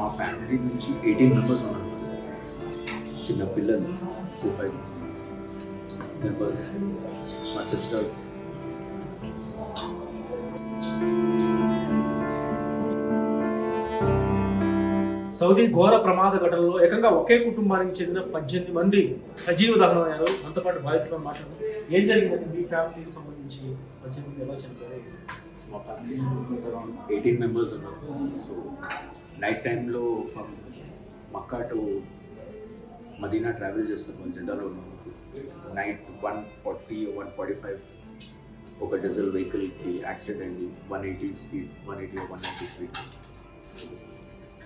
మా ఫ్యామిలీ నుంచి eighteen members ఉన్నారు. చిన్న పిల్లలు టూ ఫైవ్ మెంబర్స్ మా సిస్టర్స్ సౌదీ ఘోర ప్రమాద ఘటనలో ఏకంగా ఒకే కుటుంబానికి చెందిన పద్దెనిమిది మంది సజీవ దహనమయ్యారు మనతో పాటు బాధితులను మాట్లాడుతూ ఏం జరిగిందండి? మీ ఫ్యామిలీకి సంబంధించి పద్దెనిమిది ఎలా చనిపోయారు? మా ఫ్యామిలీ ఎయిటీన్ మెంబర్స్ ఉన్నారు. సో నైట్ టైంలో from Mecca to Medina travel చేస్తున్నాం జెండాలో night one forty one forty five ఒక డీజిల్ వెహికల్కి యాక్సిడెంట్ అయింది. One eighty speed one eighty one ninety speed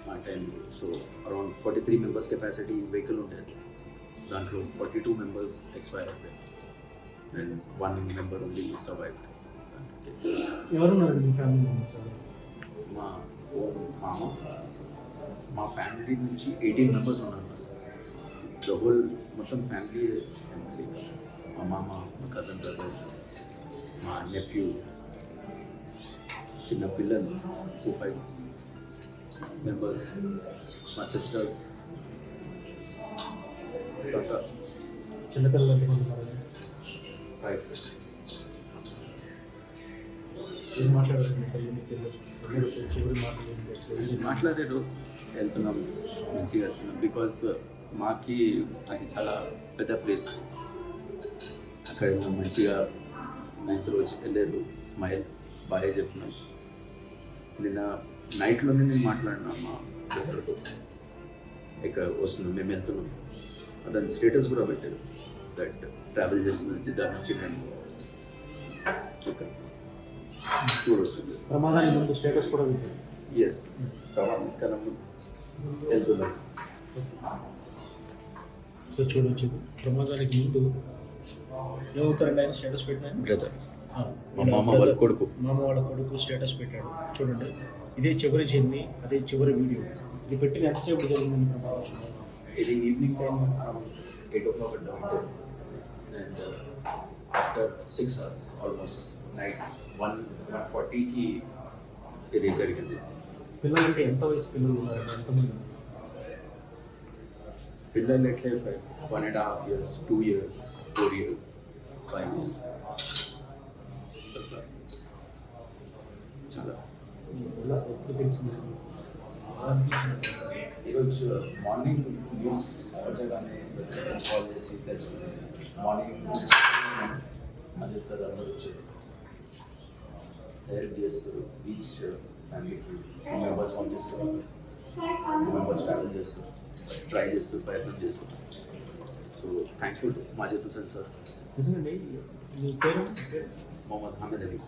ఆ టైంలో so around forty three members capacity vehicle ఉండేది దాంట్లో ఫార్టీ టూ మెంబర్స్ ఎక్స్పైర్ అయిపోయారు and one member only survive ఎవరున్నారు మీ మా మామ మా ఫ్యామిలీ నుంచి ఎయిటీన్ మెంబర్స్ ఉన్నారు. ద హోల్ మొత్తం ఫ్యామిలీ ఫ్యామిలీ మా మామ మా కజన్ బ్రదర్ మా నెఫ్యూ చిన్న పిల్లలు టూ ఫైవ్ మెంబర్స్ మా సిస్టర్స్ తర్వాత చిన్నపిల్లలు ఎంతమంది ఫైవ్ ఏం మాట్లాడారు? మాట్లాడారు వెళ్తున్నాం మంచిగా వస్తున్నాం బికాస్ uh, మాకి అది చాలా పెద్ద ప్లేస్ అక్కడ మంచిగా నైన్త్ రోజు వెళ్ళారు. స్మైల్ బాగా చెప్తున్నాం నిన్న నైట్లోనే నేను మాట్లాడినా మా బ్రదర్తో ఇక్కడ వస్తున్నాం మేము వెళ్తున్నాం. దాని స్టేటస్ కూడా పెట్టారు. దట్ ట్రావెల్ చేస్తున్నాం జిద్దా నుంచి నేను. ఓకే చూడవచ్చు ప్రమాదానికి ముందు స్టేటస్ కూడా పెట్టారు ఎస్ ప్రమాదం వెళ్తున్నాం. సో చూడొచ్చు. ప్రమాదానికి ముందు ఏమవుతారండి ఆయన స్టేటస్ పెట్టిన బ్రదర్ మా మామ వాళ్ళ కొడుకు. మామ వాళ్ళ కొడుకు స్టేటస్ పెట్టాడు. చూడండి. ఇదే చివరి జర్నీ అదే చివరి వీడియో. ఇది పెట్టిన ఎంతసేపు జరిగిందని ప్రమాదం. ఇది evening time eight o'clock ఉంటుంది. And after six hours almost night one one ఫార్టీకి ఇది జరిగింది పిల్లలంటే ఎంత వయసు పిల్లలు ఉన్నారండి ఎంతమంది ఉన్నారు? పిల్లలు ఎట్లే one and half years two years four years five years చాలా. ఈరోజు మార్నింగ్ న్యూస్ వచ్చగానే కాల్ చేసి తెలుసుకుంది మార్నింగ్ అదే సార్ అందరూ వచ్చారు. హెల్ప్ చేస్తారు. ఈచ్ ఫ్యామిలీకి టూ మెంబర్స్ పంపిస్తారు టూ మెంబర్స్ ట్రావెల్ చేస్తారు. ట్రై చేస్తారు ప్రయత్నం చేస్తారు. సో థ్యాంక్ఫుల్ మాజీ హుసేన్ సార్ మొహమ్మద్ హమీద్ అలీ.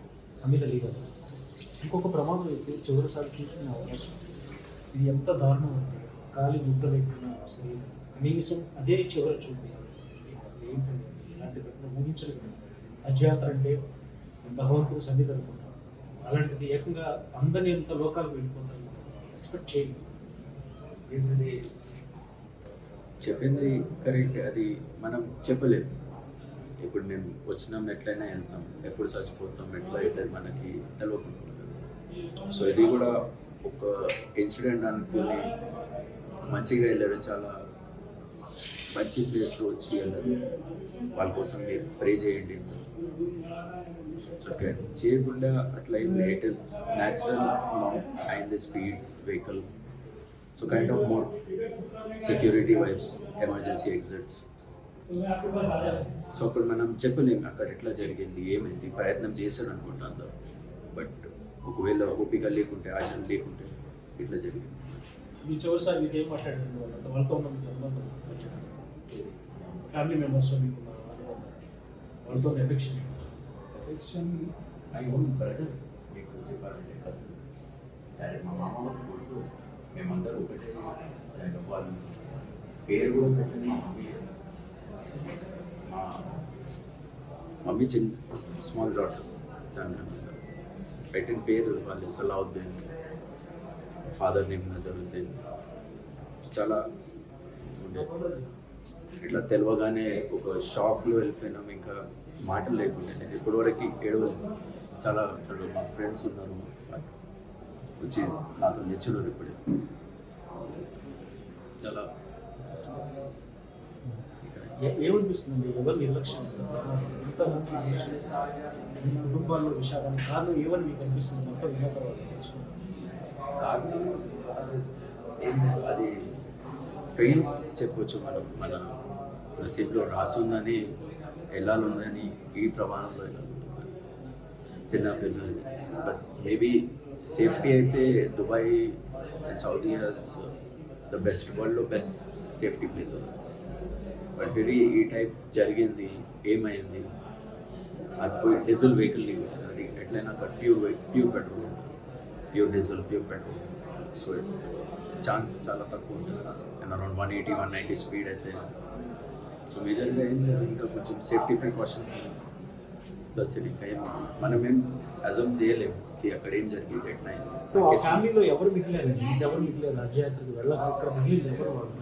అమిత్ అలీ గారు. ఇంకొక ప్రమాదం అయితే చివరిసారి చూసిన ఇది ఎంత దారుణం అంటే గాలి ముద్ద లేకుండా శరీరం కనీసం అదే చివరి చూపు అసలు ఏంటండి? ఇలాంటి ఘటన ఊహించలేదు అజ్ఞాత అంటే భగవంతుడు సన్నిధి అనుకుంటాం అలాంటిది ఏకంగా అందరినీ ఎంత లోకాలకు వెళ్ళిపోతాం ఎక్స్పెక్ట్ చేయండి ఇది చెప్పింది కరెక్ట్. అది మనం చెప్పలేము ఇప్పుడు మేము వచ్చినాం ఎట్లయినా వెళ్తాం. ఎప్పుడు చచ్చిపోతాం ఎట్లా అవుతుంది మనకి తెలియకుండా సో ఇది కూడా ఒక ఇన్సిడెంట్ అనుకుని మంచిగా వెళ్ళారు చాలా మంచి ప్లేస్లో వచ్చి వెళ్ళదు వాళ్ళ కోసం మీరు ప్రే చేయండి. ఓకే చేయకుండా అట్లా ఏం latest natural and the speeds vehicle so kind of more security vibes emergency exits so అక్కడ మనం చెప్పలేము అక్కడ ఎట్లా జరిగింది ఏమైంది ప్రయత్నం చేశాడు అనుకుంటా బట్ ఒకవేళ ఓపిక లేకుంటే ఆచరణ లేకుంటే ఇట్లా జరిగింది? మీ చివరిసారి వాళ్ళతో వాళ్ళతో ఉన్న మీకు అనుబంధం ఫ్యామిలీ మెంబర్స్ మీకు ఉన్న అనుబంధం వాళ్ళతో affection affection I own brother మీకు చెప్పాలంటే కష్టం డైరెక్ట్ మా మామ వాళ్ళ కొడుకు మేమందరూ ఒకటే అండ్ వాళ్ళు పేరు కూడా పెట్టింది మా మమ్మీ మా మమ్మీ చిన్న స్మాల్ డాటర్ దాన్ని పెట్టిన పేరు వాళ్ళు సలావుద్దీన్ ఫాదర్ నేమ్ నజరుద్దీన్ చాలా ఉండే ఇట్లా తెలియగానే ఒక షాక్లో వెళ్ళిపోయినాం. ఇంకా మాటలు లేకుండా. నేను ఇప్పటివరకు ఏడు చాలా మా ఫ్రెండ్స్ ఉన్నారు. వచ్చి నాతో నిచ్చున్నారు ఇప్పుడే. చాలా ఏమనిపిస్తుంది ఎవరు నిర్లక్ష్యం? కుటుంబాల్లో విషయాలని కారణం ఏమని మీకు అనిపిస్తుంది? మొత్తం విన్న అది ఫెయిల్ చెప్పొచ్చు మనం మన నసీబ్లో రాసుందని వెళ్ళాలుందని ఈ ప్రమాణంలో వెళ్ళాలి చిన్న పిల్లలు బట్ మేబీ సేఫ్టీ అయితే Dubai and Saudi has the best వరల్డ్లో best safety place but very ఈ టైప్ జరిగింది ఏమైంది? అది పోయి డీజిల్ వెహికల్ అది ఎట్లయినా అక్కడ pure pure petrol pure diesel pure petrol. So chance చాలా తక్కువ ఉంటుంది. And around one eighty one ninety speed అయితే సో మేజర్గా ఏం లేదు ఇంకా కొంచెం సేఫ్టీ ప్రికాషన్స్ దట్స్ ఇట్ ఇంకా ఏం మనం ఏం అజమ్ చేయలేము కి అక్కడ ఏం జరిగింది ఎట్లా సో ఆ ఫ్యామిలీలో ఎవరు మిగిలారండి ఇది ఎవరు మిగిలారు రాజ్యయాత్రకు వెళ్ళక ఇక్కడ మిగిలింది ఎవరు వాళ్ళు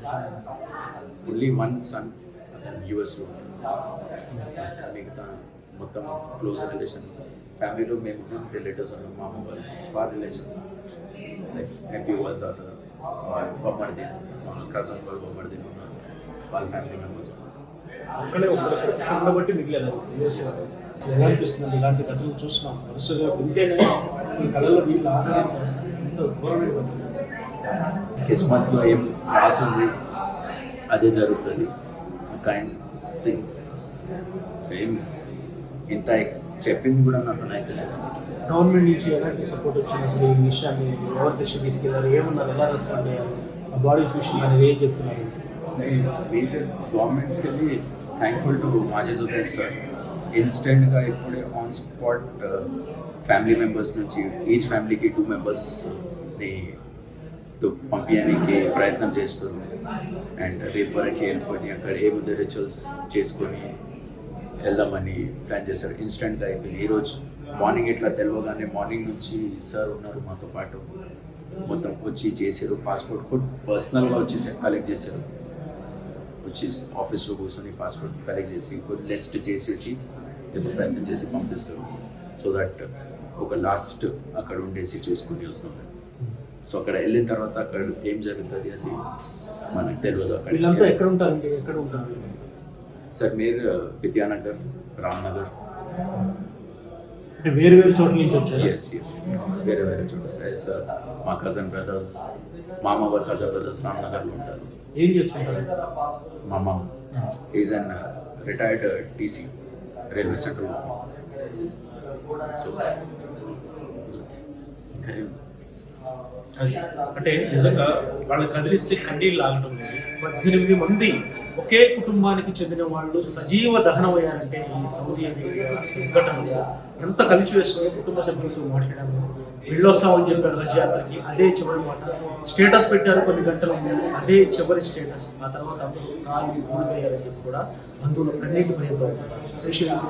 ఓన్లీ వన్ సన్ యూఎస్లో మిగతా మొత్తం క్లోజ్ రిలేషన్ ఫ్యామిలీలో మేము ఉన్నాం రిలేటివ్స్ ఉన్నాం మా అమ్మ వాళ్ళు వాళ్ళ రిలేషన్స్ లైక్ నెప్యూ వాళ్ళ వాళ్ళ బొమ్మడిది కజన్ వాళ్ళు బొమ్మడిది వాళ్ళ ఫ్యామిలీ మెంబర్స్ ఒక్కడే ఉండబట్టి మిగిలారు. యూఎస్ ఎలా అనిపిస్తుంది. ఇలాంటి ఘటనలు చూస్తున్నాం. వరుసగా వింటేనే అసలు కళలో ఆగలేని పరిస్థితి ఎంత ఘోరమైన. కిస్మత్లో ఏం రాసుంది అదే జరుగుతుంది. కైండ్ థింగ్స్ ఏం ఇంత చెప్పింది కూడా నాకు అయితే గవర్నమెంట్ నుంచి ఎలాంటి సపోర్ట్ వచ్చింది అసలు ఈ విషయాన్ని ఎవరి దృష్టి తీసుకెళ్ళారు ఏమన్నారు ఎలా రెస్పాండ్ అయ్యారు బాడీస్ విషయం అనేది ఏం చెప్తున్నారు? మేజర్ గవర్నమెంట్స్కి వెళ్ళి థ్యాంక్ఫుల్ టు మాజీ ఉదయ్ సార్. ఇన్స్టెంట్గా ఇప్పుడే ఆన్ స్పాట్ ఫ్యామిలీ మెంబర్స్ నుంచి ఈచ్ ఫ్యామిలీకి టూ మెంబర్స్ని పంపించడానికి ప్రయత్నం చేస్తారు అండ్ రేపు వరకు వెళ్ళిపోయి అక్కడ ఏముంది రిచువల్స్ చేసుకొని వెళ్దామని ప్లాన్ చేశారు. ఇన్స్టెంట్గా అయిపోయింది. ఈరోజు మార్నింగ్ ఇట్లా తెలియగానే మార్నింగ్ నుంచి సార్ ఉన్నారు మాతో పాటు. మొత్తం వచ్చి చేశారు. పాస్పోర్ట్ కూడా పర్సనల్గా వచ్చి కలెక్ట్ చేశారు. వచ్చి ఆఫీస్లో కూర్చొని పాస్పోర్ట్ కలెక్ట్ చేసి లిస్ట్ చేసేసి ప్రయత్నం చేసి పంపిస్తారు. సో దట్ ఒక లాస్ట్ అక్కడ ఉండేసి చూసుకుని వస్తాం. సో అక్కడ వెళ్ళిన తర్వాత అక్కడ ఏం జరుగుతుంది అది మనకు తెలియదు. అక్కడ ఎక్కడ ఎక్కడ ఉంటారు? సార్ మీరు విద్యానగర్ రామ్నగర్? అంటే వేరు వేరు చోట్ల నుంచి వచ్చారు? ఎస్ ఎస్ వేరే వేరే చోట సార్. మా కజన్ బ్రదర్స్ మామ వాళ్ళ కజన్ బ్రదర్స్ రామ్నగర్లో ఉంటారు. ఏం చేస్తుంటారు? మా మామ is an retired TC railway సెంటర్లో సో అంటే నిజంగా వాళ్ళని కదిలిస్తే ఆగటం లేదు పద్దెనిమిది మంది ఒకే కుటుంబానికి చెందిన వాళ్ళు సజీవ దహనమయ్యారంటే ఈ సౌదీ అరేబియా ఎంత కలిసి వేస్తుందో కుటుంబ సభ్యులతో మాట్లాడాము. వెళ్ళొస్తామని చెప్పారు హజ్ యాత్రకి అదే చివరి మాట. స్టేటస్ పెట్టారు కొన్ని గంటల ముందు అదే చివరి స్టేటస్. ఆ తర్వాత అందరూ కాలు ఊడిపోయారని చెప్పి కూడా బంధువులు కన్నీటి పర్యంతం శ్రీశైలం